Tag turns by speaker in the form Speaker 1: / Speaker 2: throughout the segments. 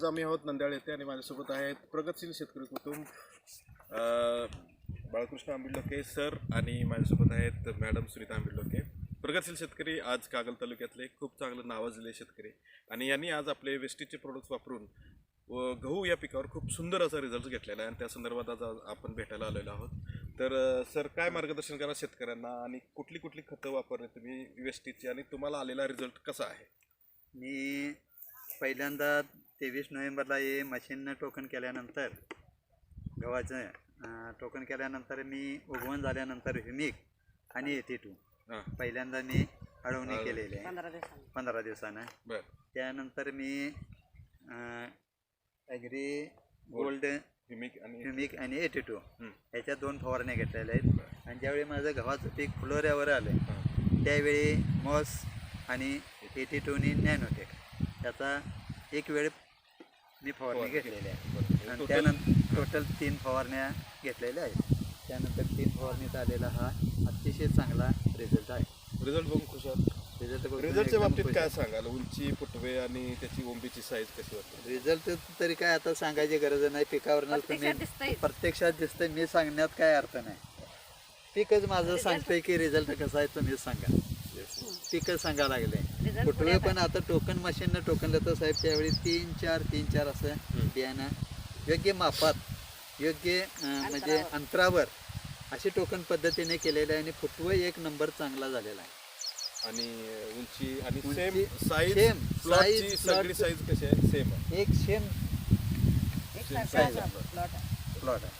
Speaker 1: आज आम्ही आहोत नंदाळ येथे आणि माझ्यासोबत आहेत प्रगतशील शेतकरी कुटुंब बाळकृष्ण आंबिलोके सर आणि माझ्यासोबत आहेत मॅडम सुनीता आंबिलोके प्रगतशील शेतकरी आज कागल तालुक्यातले खूप चांगलं नावाजलेले शेतकरी. आणि यांनी आज आपले वेस्टेजचे प्रोडक्ट्स वापरून व गहू या पिकावर खूप सुंदर असा रिझल्ट घेतलेला आहे. आणि त्या संदर्भात आज आपण भेटायला आलेलो आहोत. तर सर काय मार्गदर्शन करा शेतकऱ्यांना आणि कुठली कुठली खतं वापरले तुम्ही वेस्टेजची आणि तुम्हाला आलेला रिझल्ट कसा आहे?
Speaker 2: मी पहिल्यांदा तेवीस नोव्हेंबरला हे मशीननं टोकन केल्यानंतर गव्हाचं टोकन केल्यानंतर मी उगवण झाल्यानंतर ह्युमिक आणि एटी टू पहिल्यांदा मी अडवणी. केलेली आहे.
Speaker 3: पंधरा दिवसांनी.
Speaker 2: त्यानंतर मी ॲग्री गोल्ड
Speaker 1: हिमिक आणि
Speaker 2: ह्युमिक आणि एटी टू. ह्याच्या दोन फवारण्या घेतलेल्या आहेत. आणि ज्यावेळी माझं गव्हाचं पीक फुलोऱ्यावर आलं
Speaker 1: हां.
Speaker 2: त्यावेळी मॉस आणि एटी टूनी नॅनोटेक. याचा एक वेळ मी फवारणी घेतलेली आहे. आणि त्यानंतर टोटल तीन फवारण्या घेतलेल्या आहेत. त्यानंतर तीन फवारणीत आलेला हा अतिशय चांगला रिझल्ट आहे.
Speaker 1: रिझल्ट बघून खुश आहात?
Speaker 2: रिझल्ट
Speaker 1: रिझल्टच्या बाबतीत काय सांगाल? उंची फुटवे आणि त्याची ओंबीची साईज कशी वाटते?
Speaker 2: रिझल्ट तरी काय आता सांगायची गरज नाही. पिकावर
Speaker 3: प्रत्यक्षात दिसतंय.
Speaker 2: प्रत्यक्षात दिसतंय. मी सांगण्यात काय अर्थ नाही. पीकच माझं सांगतंय की रिझल्ट कसा आहे तुम्हीच सांगा. पीकच सांगा लागले. कुठले
Speaker 3: पुण्यात
Speaker 2: पण आता टोकन मशीननं टोकन देतो साहेब त्यावेळी तीन चार तीन चार असं बियाणं योग्य मापात योग्य अं, म्हणजे
Speaker 3: अंतरावर.
Speaker 2: अंतरावर अशी टोकन पद्धतीने केलेलं आहे आणि फुटवं एक नंबर चांगला झालेला आहे
Speaker 1: आणि उंची आणि
Speaker 2: उंची
Speaker 1: सेम साईज
Speaker 2: same.
Speaker 1: प्लॉटची
Speaker 2: Size,
Speaker 1: सगळी
Speaker 2: plot-
Speaker 1: साईज कशी आहे सेम
Speaker 2: एक सेम
Speaker 3: एकसारखा
Speaker 1: size
Speaker 3: असा
Speaker 1: आहे.
Speaker 3: plot आहे.
Speaker 2: प्लॉट आहे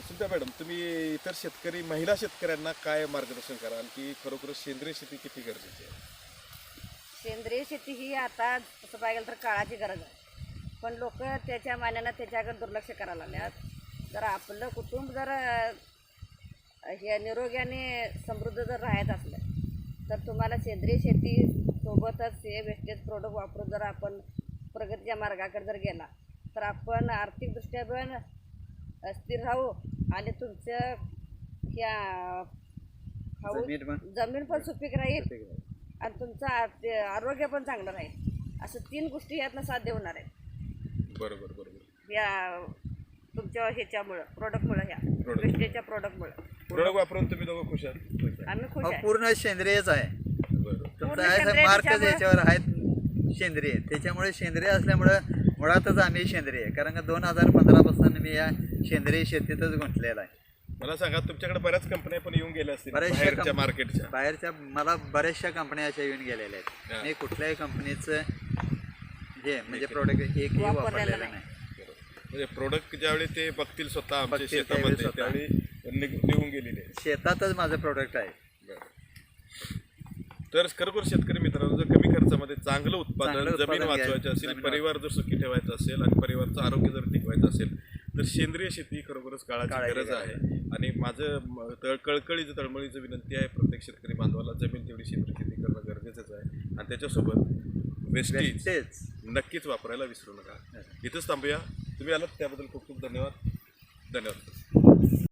Speaker 1: सुनीता मॅडम तुम्ही इतर शेतकरी महिला शेतकऱ्यांना काय मार्गदर्शन कराल की खरोखर सेंद्रिय शेती किती गरजेची आहे
Speaker 3: सेंद्रिय शेती ही आता तसं पाहिजे तर काळाची गरज आहे. पण लोक त्याच्या मानानं त्याच्याकडे दुर्लक्ष करायला लागल्यात. जर आपलं कुटुंब जर हे निरोगी आणि समृद्ध जर राहायचं असलं तर तुम्हाला सेंद्रिय शेती सोबतच हे वेस्टेज प्रोडक्ट वापरून जर आपण प्रगतीच्या मार्गाकडे जर गेला तर आपण आर्थिकदृष्ट्या पण स्थिर राहू आणि तुमचं ह्या
Speaker 2: जमीन पण
Speaker 3: सुपीक राहील. आणि तुमचं आरोग्य पण चांगलं राहील. असं तीन गोष्टी यातनं साध्य होणार आहेत.
Speaker 1: बरोबर बरोबर.
Speaker 3: या तुमच्या ह्याच्यामुळं प्रोडक्टमुळं ह्या. वेस्टेजच्या प्रोडक्टमुळं
Speaker 1: प्रोडक्ट वापरून तुम्ही दोघं खुश आहात.
Speaker 3: आम्ही खुश
Speaker 2: पूर्ण सेंद्रियच आहे.
Speaker 1: बरोबर.
Speaker 2: याच्यावर आहेत सेंद्रिय. त्याच्यामुळे सेंद्रिय असल्यामुळं मुळातच आम्ही सेंद्रिय आहे. कारण का दोन हजार पंधरापासून मी या सेंद्रिय शेतीतच गुंतलेला आहे.
Speaker 1: मला सांगा तुमच्याकडे बऱ्याच कंपन्या पण येऊन गेल्या असतील
Speaker 2: बऱ्याचशा
Speaker 1: बाहेरच्या
Speaker 2: कंप-
Speaker 1: मार्केटच्या
Speaker 2: बाहेरच्या मला बऱ्याचशा कंपन्या अशा येऊन गेलेल्या
Speaker 1: हा.
Speaker 2: आहेत मी कुठल्याही कंपनीचं हे म्हणजे प्रोडक्ट एकही
Speaker 3: वापरलेलं
Speaker 2: वापरलेलं
Speaker 3: नाही.
Speaker 1: म्हणजे प्रोडक्ट ज्यावेळी ते बघतील स्वतः आमच्या
Speaker 2: बघतील
Speaker 1: शेतामध्ये
Speaker 2: त्यावेळी स्वतः.
Speaker 1: त्यावेळी निघून गेलेले आहेत.
Speaker 2: शेतातच माझं प्रोडक्ट आहे.
Speaker 1: तर खरोखर शेतकरी मित्रांनो जर कमी खर्चामध्ये चांगलं उत्पादन
Speaker 2: चांगलं
Speaker 1: जमीन
Speaker 2: उत्पादन
Speaker 1: वाचवायची
Speaker 2: घ्यायचं,
Speaker 1: असेल
Speaker 2: जमीन
Speaker 1: परिवार जर सुखी ठेवायचा असेल आणि परिवारचं आरोग्य जर टिकवायचं असेल तर सेंद्रिय शेती खरोखरच काळाची गरज आहे. आणि माझं तळ कळकळीचं तळमळीचं विनंती आहे प्रत्येक शेतकरी बांधवाला जमीन तेवढी सेंद्रिय शेती करणं गरजेचंच आहे. आणि त्याच्यासोबत वेस्टेज नक्कीच वापरायला विसरू नका. इथंच थांबूया. तुम्ही आलात त्याबद्दल खूप खूप धन्यवाद. धन्यवाद.